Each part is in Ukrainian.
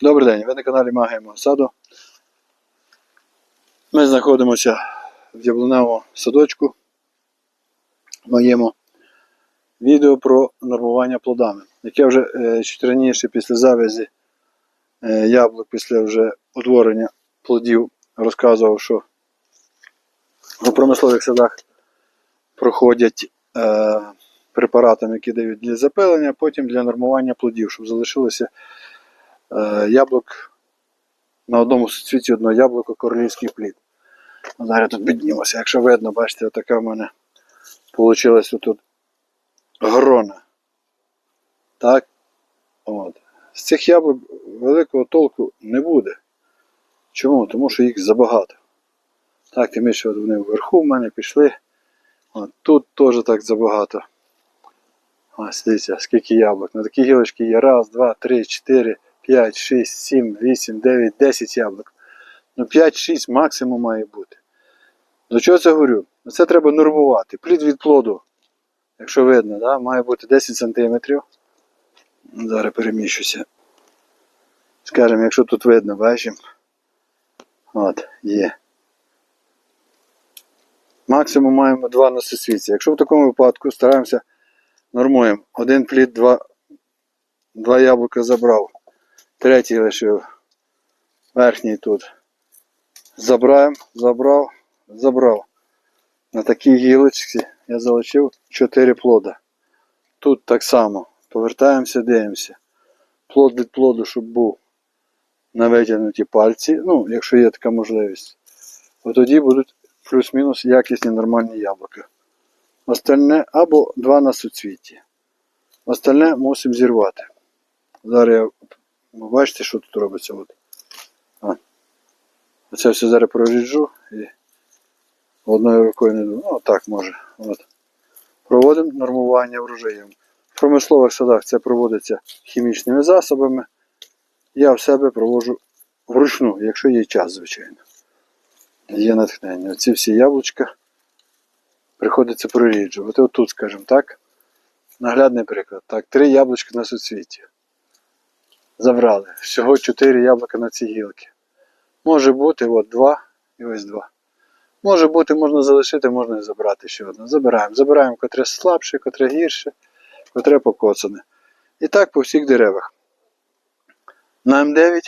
Добрий день, ви на каналі Магія мого саду. Ми знаходимося в яблуневому садочку. Моєму відео про нормування плодами. Як я вже е, чуть раніше після завязі е, яблук, після вже утворення плодів розказував, що у промислових садах проходять е, препаратами, які дають для запилення, потім для нормування плодів, щоб залишилося яблук на одному суцвіті одного яблука королівський плід. Ну, Зараз тут піднімося. Якщо видно, бачите, отака в мене вийшла тут грона. Так? От. З цих яблук великого толку не буде. Чому? Тому що їх забагато. Так, тим більше вони вверху в мене пішли. От, тут теж так забагато. Ось дивіться, скільки яблук. На такій гілочці є раз, два, три, чотири, п'ять, шість, сім, вісім, дев'ять, десять яблук. Ну 5-6 максимум має бути. До чого це говорю? Ну, Це треба нормувати. Плід від плоду, якщо видно, да? має бути 10 см. Зараз переміщуся. Скажемо, якщо тут видно, бачимо. От, є. Максимум маємо 2 на. Якщо в такому випадку стараємося нормуємо. Один плід, два, два яблука забрав. Третій лишив. Верхній тут. Забрав, забрав, забрав. На такій гілочці я залишив 4 плода. Тут так само. Повертаємося, дивимося. Плод від плоду, щоб був на витягнуті пальці. Ну, якщо є така можливість. От тоді будуть плюс-мінус якісні нормальні яблука. Остальне або два на суцвіті. Остальне мусимо зірвати. Зараз я ви бачите, що тут робиться. От. Оце все зараз проріджу і одною рукою не думаю. Ну, так може. От. Проводимо нормування врожаєм. В промислових садах це проводиться хімічними засобами. Я в себе проводжу вручну, якщо є час, звичайно. Є натхнення. Оці всі яблучка приходиться проріджувати. От тут, скажімо так. Наглядний приклад. Так, три яблучка на суцвіті. Забрали. Всього чотири яблука на цій гілки. Може бути от два і ось два. Може бути, можна залишити, можна і забрати ще одне. Забираємо. Забираємо котре слабше, котре гірше, котре покоцане. І так по всіх деревах. На М9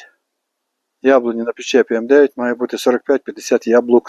яблуні на причепі М9 має бути 45-50 яблук